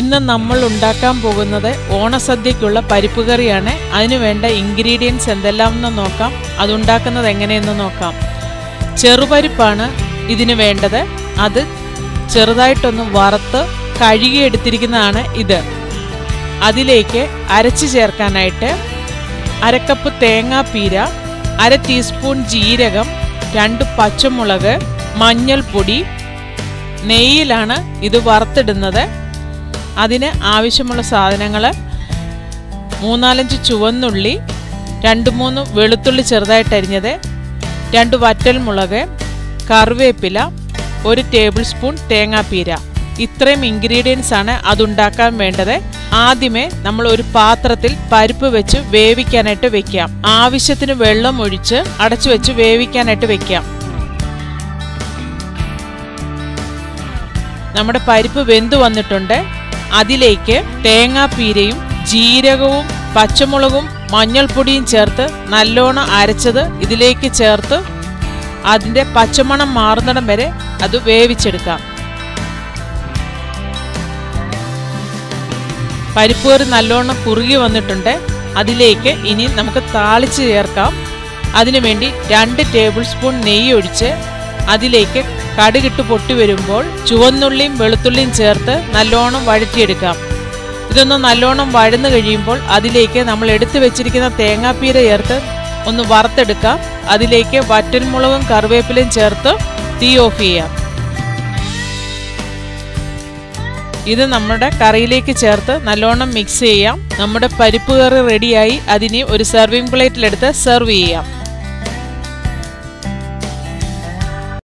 ഇന്ന് നമ്മൾ ഉണ്ടാക്കാൻ പോകുന്നത് ഓണസദ്യക്കുള്ള പരിപ്പ് കറിയാണ്. അതിനു വേണ്ട ഇൻഗ്രീഡിയൻസ് എന്തെല്ലാമെന്ന് നോക്കാം. അതുണ്ടാക്കുന്നത് എങ്ങനെയെന്ന് നോക്കാം. ചെറുപരിപ്പാണ് ഇതിന് വേണ്ടത്. അത് ചെറുതായിട്ടൊന്ന് വറുത്ത് കഴുകിയെടുത്തിരിക്കുന്നതാണ് ഇത്. അതിലേക്ക് അരച്ച് ചേർക്കാനായിട്ട് അരക്കപ്പ് തേങ്ങാപ്പീര അര ടീസ്പൂൺ ജീരകം രണ്ട് പച്ചമുളക് മഞ്ഞൾപ്പൊടി. നെയ്യിലാണ് ഇത് വറുത്തിടുന്നത്. അതിന് ആവശ്യമുള്ള സാധനങ്ങൾ മൂന്നാലഞ്ച് ചുവന്നുള്ളി രണ്ട് മൂന്ന് വെളുത്തുള്ളി ചെറുതായിട്ട് അരിഞ്ഞത് രണ്ട് വറ്റൽമുളക് കറിവേപ്പില ഒരു ടേബിൾ സ്പൂൺ തേങ്ങാപ്പീര. ഇത്രയും ഇൻഗ്രീഡിയൻസ് ആണ് അതുണ്ടാക്കാൻ വേണ്ടത്. ആദ്യമേ നമ്മൾ ഒരു പാത്രത്തിൽ പരിപ്പ് വെച്ച് വേവിക്കാനായിട്ട് വെക്കാം. ആവശ്യത്തിന് വെള്ളം ഒഴിച്ച് അടച്ചു വെച്ച് വേവിക്കാനായിട്ട് വെക്കാം. നമ്മുടെ പരിപ്പ് വെന്തു വന്നിട്ടുണ്ട്. അതിലേക്ക് തേങ്ങാപ്പീരയും ജീരകവും പച്ചമുളകും മഞ്ഞൾപ്പൊടിയും ചേർത്ത് നല്ലോണം അരച്ചത് ഇതിലേക്ക് ചേർത്ത് അതിന്റെ പച്ചമണം മാറുന്നിടം വരെ അത് വേവിച്ചെടുക്കാം. പരിപ്പ് കറി നല്ലോണം കുറുകി വന്നിട്ടുണ്ട്. അതിലേക്ക് ഇനി നമുക്ക് താളിച്ച് ചേർക്കാം. അതിനുവേണ്ടി രണ്ട് ടേബിൾ സ്പൂൺ നെയ്യ് ഒഴിച്ച് അതിലേക്ക് കടുകിട്ട് പൊട്ടി വരുമ്പോൾ ചുവന്നുള്ളിയും വെളുത്തുള്ളിയും ചേർത്ത് നല്ലോണം വഴറ്റിയെടുക്കാം. ഇതൊന്ന് നല്ലോണം വഴന്നു കഴിയുമ്പോൾ അതിലേക്ക് നമ്മൾ എടുത്തു വെച്ചിരിക്കുന്ന തേങ്ങാപ്പീര ചേർത്ത് ഒന്ന് വറുത്തെടുക്കാം. അതിലേക്ക് വറ്റൽമുളകും കറിവേപ്പിലയും ചേർത്ത് തീ ഓഫ് ചെയ്യാം. ഇത് നമ്മുടെ കറിയിലേക്ക് ചേർത്ത് നല്ലോണം മിക്സ് ചെയ്യാം. നമ്മുടെ പരിപ്പ് കറി റെഡിയായി അതിനെ ഒരു സെർവിംഗ് പ്ലേറ്റിലെടുത്ത് സെർവ് ചെയ്യാം.